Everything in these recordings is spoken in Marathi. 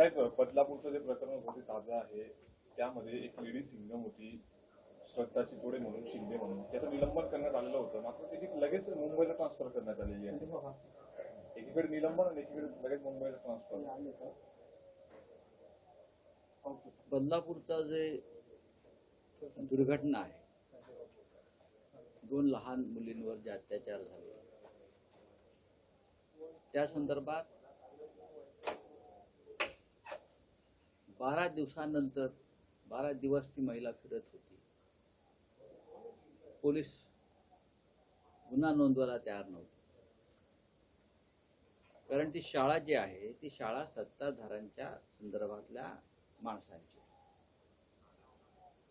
साहेब बदलापूरचं जे प्रकरण होतं ते ताजं आहे. त्यामध्ये एक लेडी सिंगम होती श्रद्धा चितोडे म्हणून शिंदे म्हणून. त्याचं निलंबन करण्यात आलेलं होतं. मात्र त्याची लगेच मुंबईला ट्रान्सफर करण्यात आलेली आहे. एकीकडे निलंबन आणि एकीकडे लगेच मुंबईला ट्रान्सफर बदलापूरचा जे दुर्घटना आहे दोन लहान मुलींवर जे अत्याचार झाले त्या संदर्भात बारा दिवसानंतर बारा दिवस ती महिला फिरत होती. पोलीस गुन्हा नोंदवायला तयार नव्हते. कारण ती शाळा जी आहे ती शाळा सत्ताधाऱ्यांच्या संदर्भातल्या माणसांची.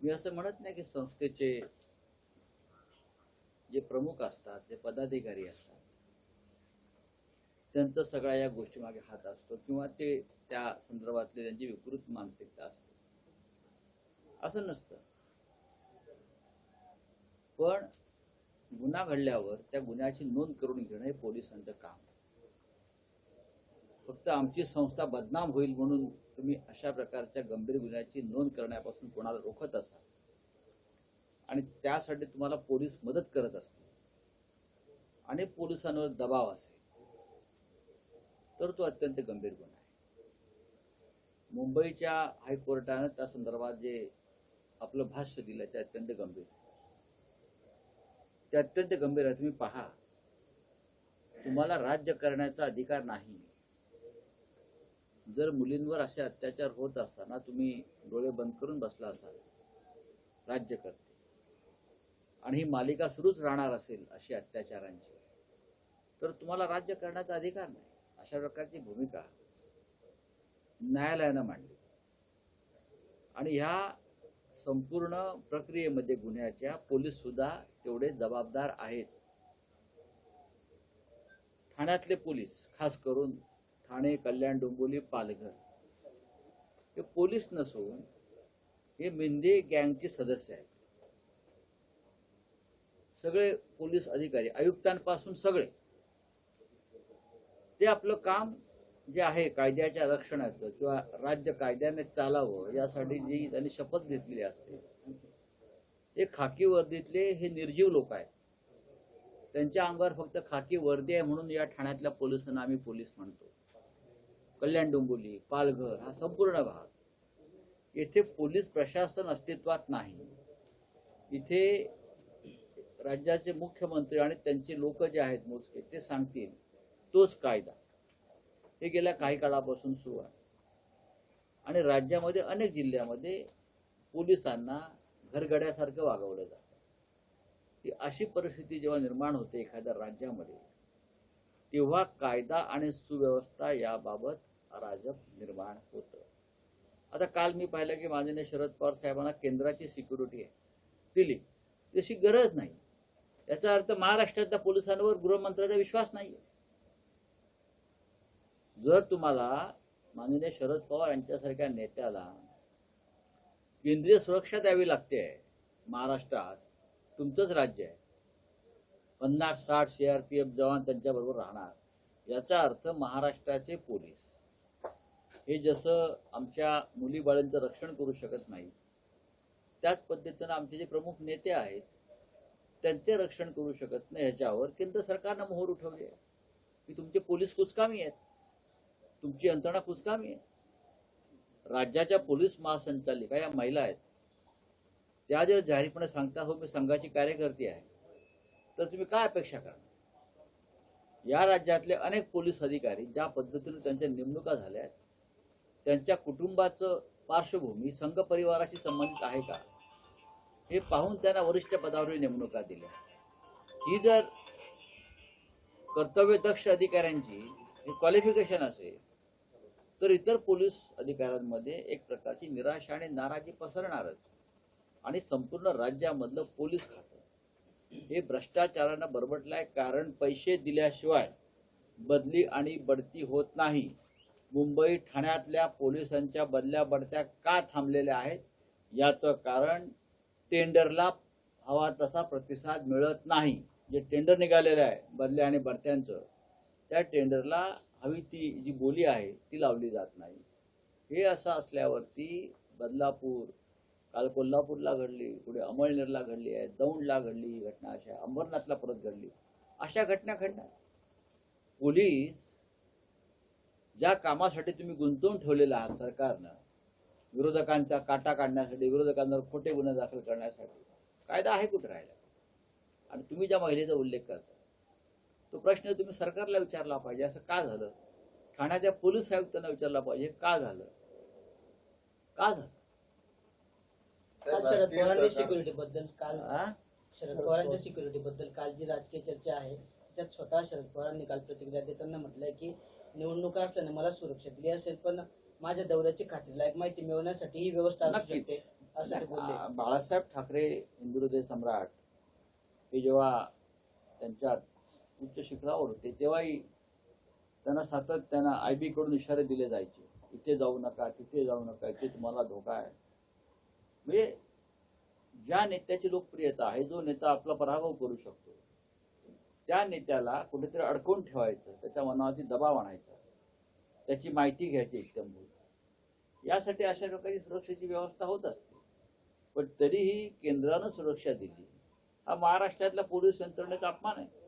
मी असं म्हणत नाही की संस्थेचे जे प्रमुख असतात जे पदाधिकारी असतात त्यांचा सगळ्या या गोष्टी मागे हात असतो किंवा ते त्या संदर्भातले त्यांची विकृत मानसिकता असते. असं नसतं. पण गुन्हा घडल्यावर त्या गुन्ह्याची नोंद करून घेणं हे पोलिसांचं काम फक्त आमची संस्था बदनाम होईल म्हणून तुम्ही अशा प्रकारच्या गंभीर गुन्ह्याची नोंद करण्यापासून कोणाला रोखत असाल? आणि त्यासाठी तुम्हाला पोलीस मदत करत असतील. आणि पोलिसांवर दबाव असेल. तर तो अत्यंत गंभीर गुन्हा आहे. मुंबईच्या हायकोर्टानं त्या संदर्भात जे आपलं भाष्य दिलं ते अत्यंत गंभीर ते अत्यंत गंभीर आहे. तुम्ही पहा तुम्हाला राज्य करण्याचा अधिकार नाही. जर मुलींवर असे अत्याचार होत असताना तुम्ही डोळे बंद करून बसला असाल राज्य करते. आणि ही मालिका सुरूच राहणार असेल अशी अत्याचारांची तर तुम्हाला राज्य करण्याचा अधिकार नाही. अशा प्रकारची भूमिका न्यायालयानं मांडली. आणि ह्या संपूर्ण प्रक्रियेमध्ये गुन्ह्याच्या पोलीस सुद्धा तेवढे जबाबदार आहेत. ठाण्यातले पोलीस खास करून ठाणे कल्याण डोंबिवली पालघर हे पोलीस नसून हे मिंदे गँगचे सदस्य आहेत. सगळे पोलीस अधिकारी आयुक्तांपासून सगळे ते आपलं काम जे आहे कायद्याच्या रक्षणाचं किंवा राज्य कायद्याने चालावं यासाठी जी त्यांनी शपथ घेतलेली असते. हे खाकी वर्दीतले हे निर्जीव लोक आहेत. त्यांच्या अंगावर फक्त खाकी वर्दी आहे म्हणून या ठाण्यातल्या पोलिसांना आम्ही पोलीस म्हणतो. कल्याण डोंबोली पालघर हा संपूर्ण भाग. येथे पोलीस प्रशासन अस्तित्वात नाही. इथे राज्याचे मुख्यमंत्री आणि त्यांचे लोक जे आहेत मोजके ते सांगतील. तोच कायदा. हे गेल्या काही काळापासून सुरू आहे. आणि राज्यामध्ये अनेक जिल्ह्यामध्ये पोलिसांना घरगड्यासारखं वागवलं जातं. ती अशी परिस्थिती जेव्हा निर्माण होते एखाद्या राज्यामध्ये तेव्हा कायदा आणि सुव्यवस्था याबाबत अराजक निर्माण होतं. आता काल मी पाहिलं की माननीय शरद पवार साहेबांना केंद्राची सिक्युरिटी आहे. दिली. तशी गरज नाही. याचा अर्थ महाराष्ट्रातल्या पोलिसांवर गृहमंत्र्याचा विश्वास नाही जर तुम्हाला माननीय शरद पवार यांच्यासारख्या नेत्याला केंद्रीय सुरक्षा द्यावी लागते महाराष्ट्रात तुमचंच राज्य आहे. पन्नास साठ सीआरपीएफ जवान त्यांच्याबरोबर राहणार. याचा अर्थ महाराष्ट्राचे पोलीस. हे जसं आमच्या मुलीबाळींचं रक्षण करू शकत नाही त्याच पद्धतीनं आमचे जे प्रमुख नेते आहेत त्यांचे रक्षण करू शकत नाही ह्याच्यावर केंद्र सरकारनं मोहर उठवली आहे. की तुमचे पोलीस कुचकामी आहेत. तुमची यंत्रणा कुचकामी आहे. राज्याच्या पोलीस महासंचालिका या महिला आहेत. त्या जर जाहीरपणे सांगता हो मी संघाची कार्यकर्ती आहे तर तुम्ही काय अपेक्षा करणार? या राज्यातले अनेक पोलीस अधिकारी ज्या पद्धतीने त्यांच्या नेमणुका झाल्या आहेत त्यांच्या कुटुंबाचं पार्श्वभूमी संघ परिवाराशी संबंधित आहे का? हे पाहून त्यांना वरिष्ठ पदावर नेमणुका दिल्या. ही जर कर्तव्यदक्ष अधिकाऱ्यांची क्वालिफिकेशन असेल तर इतर पोलीस अधिकाऱ्यांमध्ये एक प्रकारची निराशा आणि नाराजी पसरणारच. आणि संपूर्ण राज्यामधलं पोलीस खातं. हे भ्रष्टाचारानं बरबटलंय कारण पैसे दिल्याशिवाय बदली आणि बढती होत नाही. मुंबई ठाण्यातल्या पोलिसांच्या बदल्या बढत्या का थांबलेल्या आहेत? याचं कारण टेंडरला हवा तसा प्रतिसाद मिळत नाही. जे टेंडर निघालेलं आहे बदल्या आणि बढत्यांचं त्या टेंडरला हवी ती जी बोली आहे ती लावली जात नाही. हे असं असल्यावरती बदलापूर काल कोल्हापूरला घडली पुढे अमळनेरला घडली आहे दौंडला घडली ही घटना अशा अंबरनाथला परत घडली. अशा घटना घडणार. पोलीस ज्या कामासाठी तुम्ही गुंतवून ठेवलेला आहात सरकारनं विरोधकांचा काटा काढण्यासाठी विरोधकांवर खोटे गुन्हे दाखल करण्यासाठी कायदा आहे कुठे राहिला? आणि तुम्ही ज्या महिलेचा उल्लेख करता तो प्रश्न तुम्ही सरकारला विचारला पाहिजे. असं का झालं? ठाण्याच्या पोलीस आयुक्तांना विचारला पाहिजे का झालं? का झालं? शरद पवारांच्या सिक्युरिटी बद्दल काल? शरद पवारांच्या सिक्युरिटी बद्दल काल जी राजकीय चर्चा आहे त्यात स्वतः शरद पवारांनी काल प्रतिक्रिया देताना म्हटलंय की निवडणुका असताना मला सुरक्षा दिली असेल पण माझ्या दौऱ्याची खात्रीलायक माहिती मिळवण्यासाठी ही व्यवस्था असू. शकते असं ते बोलले. आ- बाळासाहेब ठाकरे हिंदू हृदय सम्राट हे जेव्हा त्यांच्या उच्च शिखरावर होते. तेव्हाही त्यांना सातत्यानं आय बी कडून इशारे दिले जायचे. इथे जाऊ नका तिथे जाऊ नका इथे तुम्हाला धोका आहे. म्हणजे ज्या नेत्याची लोकप्रियता आहे जो नेता आपला पराभव करू शकतो त्या नेत्याला कुठेतरी अडकवून ठेवायचं त्याच्या मनावरती दबाव आणायचा त्याची माहिती घ्यायची इत्तमभूत यासाठी अशा प्रकारची सुरक्षेची व्यवस्था होत असते. पण तरीही केंद्रानं सुरक्षा दिली. हा महाराष्ट्रातल्या पोलीस यंत्रणेचा अपमान आहे.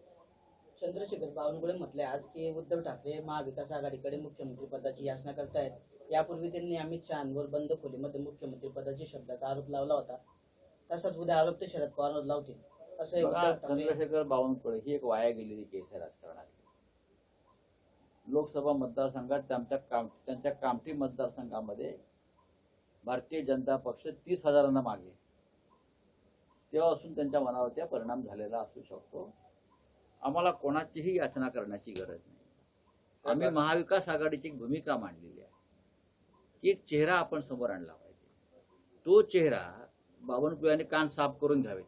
चंद्रशेखर बावनकुळे म्हटलंय आज की उद्धव ठाकरे महाविकास आघाडीकडे मुख्यमंत्री पदाची याचना करतायत. यापूर्वी त्यांनी अमित शहांवर बंद खोलीमध्ये मुख्यमंत्री पदाची शब्दाचा आरोप लावला होता. तसाच उद्या आरोप ते शरद पवारवर लावतील. असं चंद्रशेखर बावनकुळे ही एक वाया गेलेली केस आहे राजकारणात. लोकसभा मतदारसंघात त्यांच्या काम त्यांच्या कामठी मतदारसंघामध्ये भारतीय जनता पक्ष तीस हजारांना मागे. तेव्हापासून त्यांच्या मनावरती हा परिणाम झालेला असू शकतो. आम्हाला कोणाचीही याचना करण्याची गरज नाही. आम्ही महाविकास आघाडीची एक भूमिका मांडलेली आहे. की एक चेहरा आपण समोर आणला पाहिजे. तो चेहरा बावनकुळ्याने कान साफ करून घ्यावेत.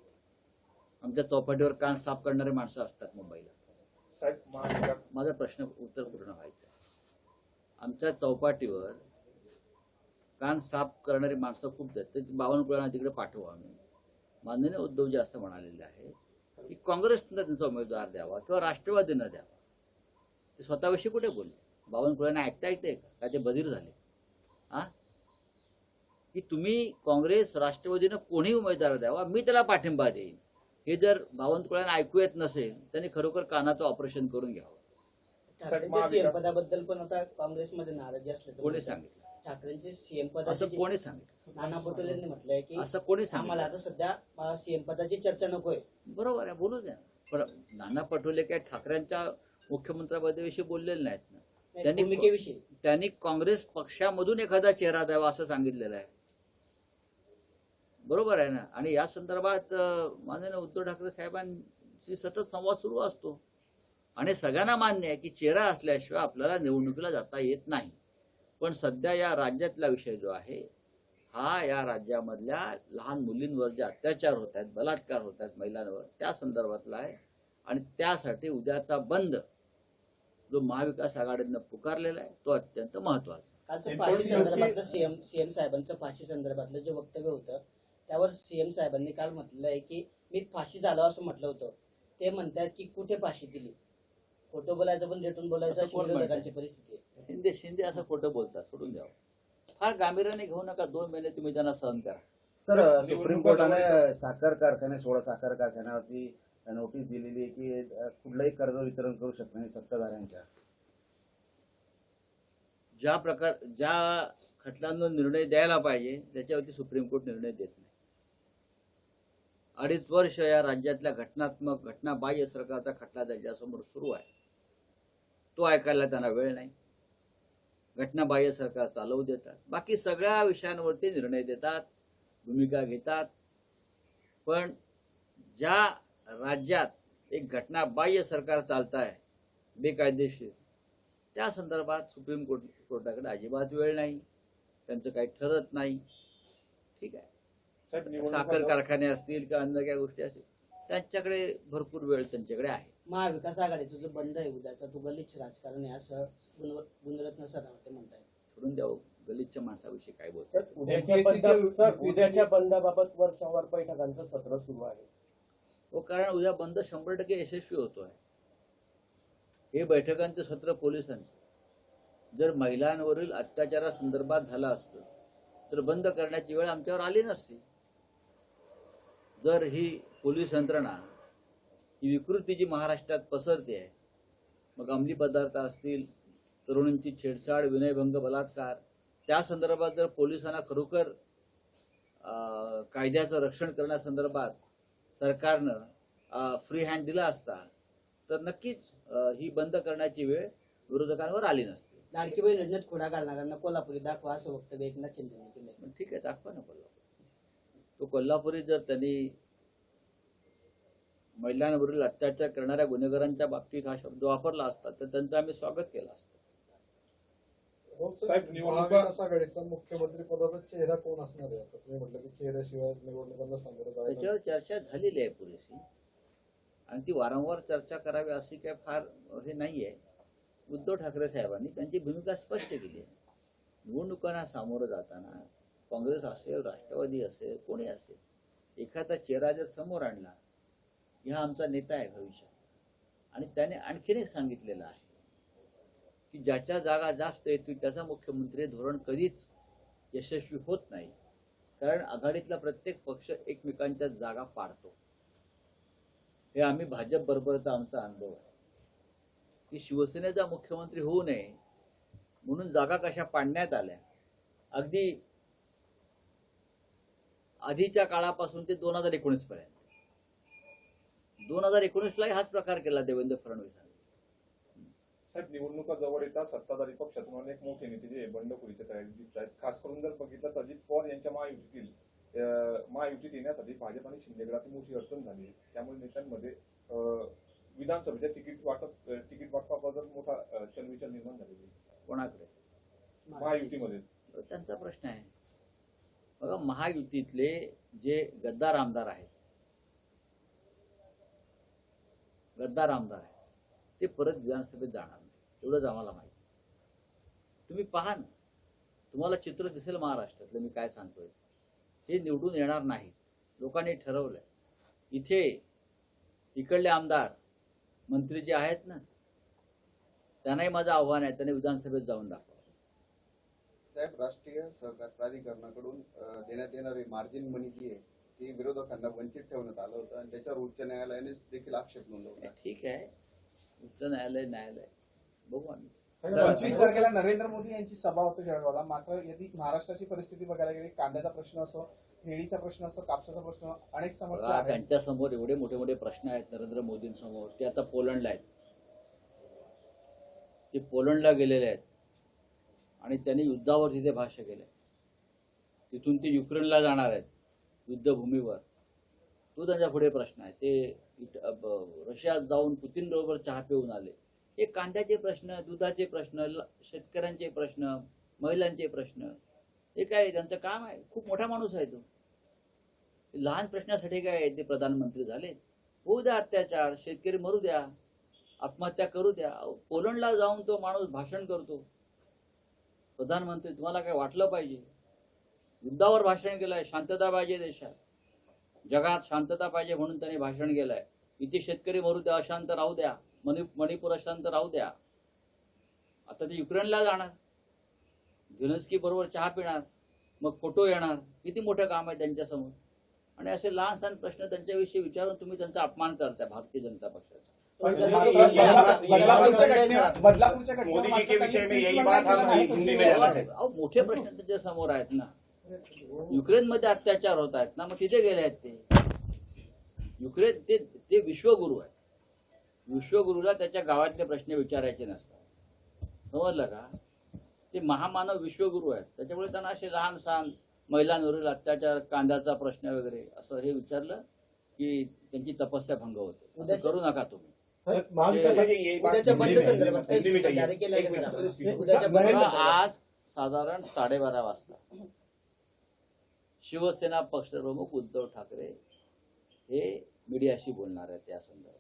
आमच्या चौपाटीवर कान साफ करणारे माणसं असतात मुंबईला. माझा प्रश्न उत्तर पूर्ण व्हायचं आमच्या चौपाटीवर कान साफ करणारी माणसं खूप आहेत. तर बावनकुळ्यांना तिकडे पाठवू आम्ही. माननीय उद्धवजी असं म्हणालेले आहे की काँग्रेसनं त्यांचा उमेदवार द्यावा किंवा राष्ट्रवादीनं द्यावा. ते स्वतःविषयी कुठे बोलले? बावनकुळ्यांना ऐकता येते का? का ते बधीर झाले? हा की तुम्ही काँग्रेस राष्ट्रवादीनं कोणी उमेदवार द्यावा मी त्याला पाठिंबा देईन. हे जर बावनकुळ्यांना ऐकू येत नसेल त्यांनी खरोखर कानाचं ऑपरेशन करून घ्यावं. ठाकरेंच्या सीएम पदाबद्दल पण आता काँग्रेसमध्ये नाराजी असल्याचं कोणी बोलतात. सांगितलं? ठाकरेंचे सीएम असं पदाची कोणी सांगितलं? नाना पटोलेंनी म्हटलंय की असं कोणी आम्हाला सांगितलं आता सध्या सीएम पदाची चर्चा नकोय. बरोबर आहे बोलू द्या. पण नाना पटोले काय ठाकरेंच्या मुख्यमंत्र्यापदाविषयी बोललेले नाहीत ना? त्यांनी- भूमिकेविषयी. त्यांनी काँग्रेस पक्षामधून एखादा चेहरा द्यावा असं सांगितलेलं आहे. बरोबर आहे ना? आणि या संदर्भात अं, माननीय उद्धव ठाकरे साहेबांशी सतत संवाद सुरू असतो. आणि सगळ्यांना मान्य आहे की चेहरा असल्याशिवाय आपल्याला निवडणुकीला जाता येत नाही. पण सध्या या राज्यातला विषय जो आहे हा या राज्यामधल्या लहान मुलींवर जे अत्याचार होत आहेत बलात्कार होत आहेत महिलांवर त्या संदर्भातला आहे. आणि त्यासाठी उद्याचा बंद जो महाविकास आघाडीनं पुकारलेला आहे तो अत्यंत महत्त्वाचा आहे. कालचं हे फाशी संदर्भातलं सीएम सीएम साहेबांचं फाशी संदर्भातलं जे वक्तव्य होतं त्यावर सीएम साहेबांनी काल म्हटलं आहे की मी फाशी झालो असं म्हटलं होतं. ते म्हणतात की कुठे फाशी दिली? खोटं बोलायचं पण रेटून बोलायचं असं अशी कोण विरोधकांची परिस्थिती आहे. शिंदे शिंदे असं खोटं बोलतात सोडून द्यावं फार गांभीर्याने घेऊ नका दोन महिने तुम्ही त्यांना सहन करा. सर सुप्रीम कोर्टाने साखर कारखाने सोळा साखर कारखान्यावरती नोटीस दिलेली आहे की अ, कुठलंही कर्ज वितरण करू शकत नाही सत्ताधाऱ्यांच्या. ज्या प्रकार ज्या खटल्यांवर निर्णय द्यायला पाहिजे त्याच्यावरती सुप्रीम कोर्ट निर्णय देत नाही. अडीच वर्ष या राज्यातल्या घटनात्मक घटनाबाह्य सरकारचा खटला त्याच्यासमोर सुरू आहे. तो ऐकायला त्यांना वेळ नाही. घटनाबाह्य सरकार चालवू देतात. बाकी सगळ्या विषयांवरती निर्णय देतात भूमिका घेतात. पण ज्या राज्यात एक घटनाबाह्य सरकार चालत आहे बेकायदेशीर त्या संदर्भात सुप्रीम कोर्ट कोर्टाकडे अजिबात वेळ नाही. त्यांचं काही ठरत नाही. ठीक आहे. साखर कारखाने असतील किंवा अन्य काही गोष्टी असतील त्यांच्याकडे भरपूर वेळ त्यांच्याकडे आहे. महाविकास आघाडीचा जो बंद आहे उद्याचा तो गलिच्छ राजकारण आहे असं गुणरत्न सरावते म्हणताय सोडून द्यावं. गलितच्या माणसाविषयी काय बोलतात? उद्याच्या बंदा सर उद्याच्या बंदाबाबत वर संवाद बैठकांचं सत्र सुरू आहे. हो कारण उद्या बंद शंभर टक्के यशस्वी होतोय. हे बैठकांचं सत्र पोलिसांचं. जर महिलांवरील अत्याचारासंदर्भात झालं असतं तर बंद करण्याची वेळ आमच्यावर आली नसती. जर ही पोलीस यंत्रणा ही विकृती जी महाराष्ट्रात पसरते आहे. मग अंमली पदार्थ असतील तरुणींची छेडछाड विनयभंग बलात्कार त्या संदर्भात जर पोलिसांना खरोखर कायद्याचं रक्षण करण्यासंदर्भात सरकारनं फ्री हँड दिला असता तर नक्कीच ही बंद करण्याची वेळ विरोधकांवर आली नसती. लाडकी बहीण योजनेत खोडा घालणाऱ्यांना कोल्हापुरी दाखवा असं वक्तव्य एकनाथ पण ठीक आहे दाखवा ना कोल्हापूर. तो कोल्हापुरी जर त्यांनी महिलांवरील अत्याचार करणाऱ्या गुन्हेगारांच्या बाबतीत हा शब्द वापरला असता तर त्यांचं आम्ही स्वागत केलं असतं. साहेब, निवडणुका- महाविकास आघाडीचा मुख्यमंत्री पदाचा चेहरा कोण असणार आहे? आता तुम्ही म्हटलं की चेहऱ्याशिवाय निवडणुकांना सामोरं जायला त्याच्यावर चर्चा झालेली आहे पुरेशी. आणि ती वारंवार चर्चा करावी अशी काय फार हे नाहीये. उद्धव ठाकरे साहेबांनी त्यांची भूमिका स्पष्ट केली आहे. निवडणुकांना सामोरं जाताना काँग्रेस असेल राष्ट्रवादी असेल कोणी असेल एखादा चेहरा जर समोर आणला हा आमचा नेता आहे भविष्यात. आणि त्याने आणखीन एक सांगितलेलं आहे की ज्याच्या जागा जास्त येतील त्याचा मुख्यमंत्री धोरण कधीच यशस्वी होत नाही. कारण आघाडीतला प्रत्येक पक्ष एकमेकांच्या जागा पाडतो. हे आम्ही भाजप बरोबरचा आमचा अनुभव आहे. की शिवसेनेचा मुख्यमंत्री होऊ नये म्हणून जागा कशा पाडण्यात आल्या अगदी आधीच्या काळापासून ते दोन हजार एकोणीस पर्यंत दोन हजार एकोणीसलाही हाच प्रकार केला देवेंद्र फडणवीसांनी. साहेब निवडणुका जवळ येतात सत्ताधारी पक्षातून अनेक मोठे नेते जे बंडखोरीच्या तयारीत दिसत आहेत. खास करून जर बघितलं तर अजित पवार यांच्या महायुतीतील महायुतीत येण्यासाठी भाजप आणि शिंदेगडाची मोठी अडचण झाली. त्यामुळे नेत्यांमध्ये विधानसभेच्या तिकीट वाटप तिकीट वाटपाबद्दल मोठा चलविचल निर्माण झालेली. कोणाकडे? महायुतीमध्ये. त्यांचा प्रश्न आहे. बघा महायुतीतले जे गद्दार आमदार आहेत गद्दार आमदार आहे. ते परत विधानसभेत जाणार नाही. एवढंच आम्हाला माहिती. तुम्ही पहा ना. तुम्हाला चित्र दिसेल महाराष्ट्रातलं मी काय सांगतोय. हे निवडून येणार नाही लोकांनी ठरवलंय. इथे इकडले आमदार मंत्री जे आहेत ना त्यांनाही माझं आव्हान आहे त्यांनी विधानसभेत जाऊन दाखवा. साहेब राष्ट्रीय सहकार प्राधिकरणाकडून देण्यात येणारी मार्जिन मनी जी आहे ती विरोधकांना वंचित ठेवण्यात आलं होतं आणि त्याच्यावर उच्च न्यायालयाने देखील आक्षेप नोंदवला. ठीक आहे. उच्च न्यायालय न्यायालय. बघू आम्ही. पंचवीस तारखेला नरेंद्र मोदी यांची सभा होते जळगावला. मात्र यदि महाराष्ट्राची परिस्थिती बघायला गेली कांद्याचा प्रश्न असो केळीचा प्रश्न असो कापसाचा प्रश्न अनेक समस्या त्यांच्यासमोर एवढे मोठे मोठे प्रश्न आहेत नरेंद्र मोदींसमोर. ते आता पोलंडला आहेत. ते पोलंडला गेलेले आहेत. आणि त्यांनी युद्धावर तिथे भाष्य केलंय. तिथून ते युक्रेनला जाणार आहेत. युद्धभूमीवर. तो त्यांच्या पुढे प्रश्न आहे. ते रशियात जाऊन पुतीन बरोबर चहा पिऊन आले. हे कांद्याचे प्रश्न दुधाचे प्रश्न शेतकऱ्यांचे प्रश्न महिलांचे प्रश्न हे काय त्यांचं काम आहे? खूप मोठा माणूस आहे तो. लहान प्रश्नासाठी काय ते प्रधानमंत्री झाले? होऊ द्या अत्याचार शेतकरी मरू द्या आत्महत्या करू द्या. पोलंडला जाऊन तो माणूस भाषण करतो. प्रधानमंत्री तुम्हाला काय वाटलं पाहिजे? युद्धावर भाषण केलंय शांतता पाहिजे देशात. जगात शांतता पाहिजे म्हणून त्यांनी भाषण केलंय. इथे शेतकरी मरू द्या अशांत राहू द्या. मणि मणिपूर अशांत राहू द्या. आता ते युक्रेनला जाणार. झेलेन्स्की बरोबर चहा पिणार. मग फोटो येणार. किती मोठं काम आहे त्यांच्यासमोर. आणि असे लहान सहान प्रश्न त्यांच्याविषयी विचारून तुम्ही त्यांचा अपमान करताय भारतीय जनता पक्षाचा. हैं। मोठे प्रश्न त्यांच्यासमोर आहेत ना. युक्रेनमध्ये अत्याचार होत आहेत ना मग तिथे गेले आहेत ते. युक्रेन ते ते विश्वगुरु आहेत. विश्वगुरुला त्याच्या गावातले प्रश्न विचारायचे नसतात. समजलं का? ते महामानव विश्वगुरु आहेत. त्याच्यामुळे त्यांना असे लहान सहान महिलांवरील अत्याचार कांद्याचा प्रश्न वगैरे असं हे विचारलं की त्यांची तपस्या भंग होते. असं करू नका तुम्ही. आज साधारण साडेबारा वाजता. शिवसेना पक्षप्रमुख उद्धव ठाकरे हे मीडियाशी बोलणार आहेत त्या संदर्भात.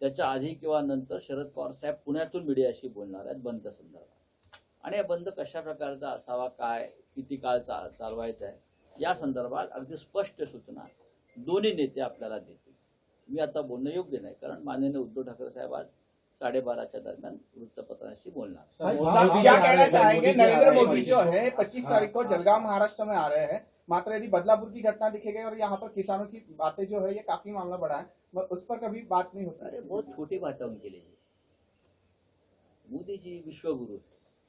त्याच्या आधी किंवा नंतर शरद पवार साहेब पुण्यातून मीडियाशी बोलणार आहेत बंद संदर्भात. आणि हा बंद कशा प्रकारचा असावा काय किती काळ चा चालवायचा आहे या संदर्भात अगदी स्पष्ट सूचना दोन्ही नेते आपल्याला देतील. मी आता बोलणं योग्य नाही कारण माननीय उद्धव ठाकरे साहेब आज साडेबाराच्या दरम्यान वृत्तपत्रांशी बोलणार क्या जी कहना चाहेंगे? नरेंद्र मोदी जो है। 25 तारीख को जलगांव महाराष्ट्र में आ रहे हैं। मात्र यदि बदलापुर की घटना दिखेगी और यहाँ पर किसानों की बातें जो है ये काफ़ी मामला बढ़ा है उस पर कभी बात नहीं होता। अरे बहुत छोटी बात है उनके लिए। मोदी जी विश्वगुरु है,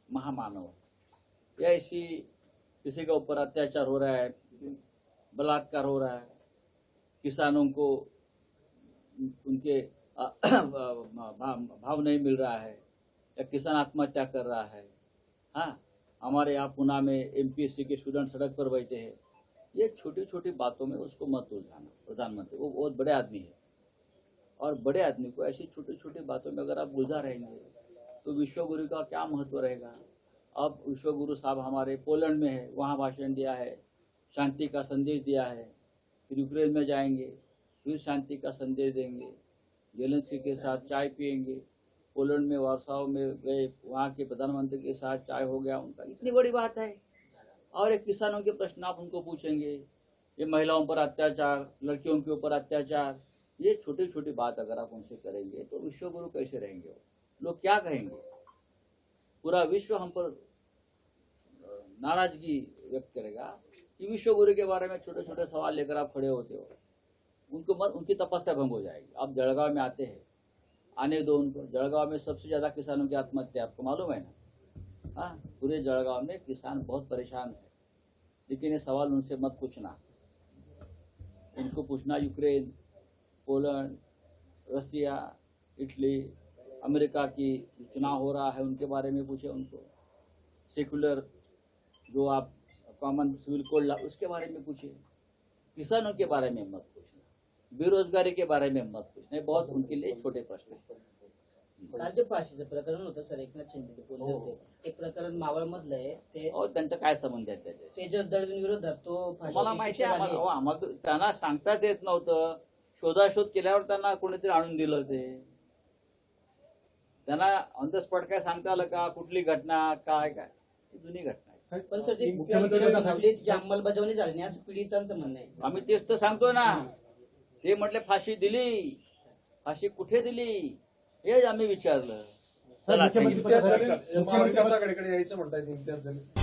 महामानव। है। या ऐसी किसी का ऊपर अत्याचार हो रहा है बलात्कार हो रहा है किसानों को उनके भाव नहीं मिल रहा है, या किसान आत्महत्या कर रहा है। हाँ हमारे यहाँ पुणे में एमपीएससी के स्टूडेंट सड़क पर बैठे हैं। ये छोटी छोटी बातों में उसको मत उलझाना, प्रधानमंत्री। वो बहुत बड़े आदमी है। और बड़े आदमी को ऐसी छोटी छोटी बातों में अगर आप उलझा रहेंगे तो विश्वगुरु का क्या महत्व रहेगा? अब विश्वगुरु साहब हमारे पोलैंड में है, वहाँ भाषण दिया है, शांति का संदेश दिया है। फिर यूक्रेन में जाएँगे, फिर शांति का संदेश देंगे। जेलेंस्की के साथ चाय पियेंगे। पोलैंड में वारसाव में गए वहाँ के प्रधानमंत्री के साथ चाय हो गया उनका। इतनी बड़ी बात है। और एक किसानों के प्रश्न आप उनको पूछेंगे ये महिलाओं पर अत्याचार लड़कियों के ऊपर अत्याचार ये छोटी छोटी बात अगर आप उनसे करेंगे तो विश्वगुरु कैसे रहेंगे वो? लोग क्या कहेंगे? पूरा विश्व हम पर नाराज़गी व्यक्त करेगा। कि विश्वगुरु के बारे में छोटे छोटे सवाल लेकर आप खड़े होते हो। उनको मन उनकी तपस्या भंग हो जाएगी। आप जलगांव में आते हैं। आने दो उनको। जलगांव में सबसे ज़्यादा किसानों की आत्महत्या आपको मालूम है ना? हाँ पूरे जलगांव में किसान बहुत परेशान है। लेकिन ये सवाल उनसे मत पूछना। उनको पूछना Ukraine, Poland, Russia, Italy, America की चुनाव हो रहा है, उनके बारे में पूछे उनको। सेकुलर जो आप कॉमन सिविल कोड उसके बारे में पूछे। किसानों के बारे में मत पूछना बेरोजगारी के बारे में मत पूछना। बहुत उनके लिए छोटे प्रश्न हैं। जे फाशीचं प्रकरण होतं सर. एकनाथ शिंदे ते बोलले होते. ते प्रकरण मावळ मधलं आहे. ते और त्यांचा काय संबंध आहे त्याच्याशी? तेजस दळवी विरोधात तो मला माहिती आहे आम्हाला- आम्हाला त्यांना सांगताच येत नव्हतं. शोधाशोध केल्यावर त्यांना कोणीतरी आणून दिलं ते. त्यांना ऑन द स्पॉट काय सांगता आलं का? कुठली घटना काय काय? ही जुनी घटना आहे. पण सर जी अंमलबजावणी झाली नाही असं पीडितांचं म्हणणं आहे. आम्ही तेच तर सांगतोय ना. ते म्हटले फाशी दिली. फाशी कुठे दिली? हेच आम्ही विचारलं. चला महाविकास आघाडीकडे यायचं म्हणतायत इम्तियाज जलील?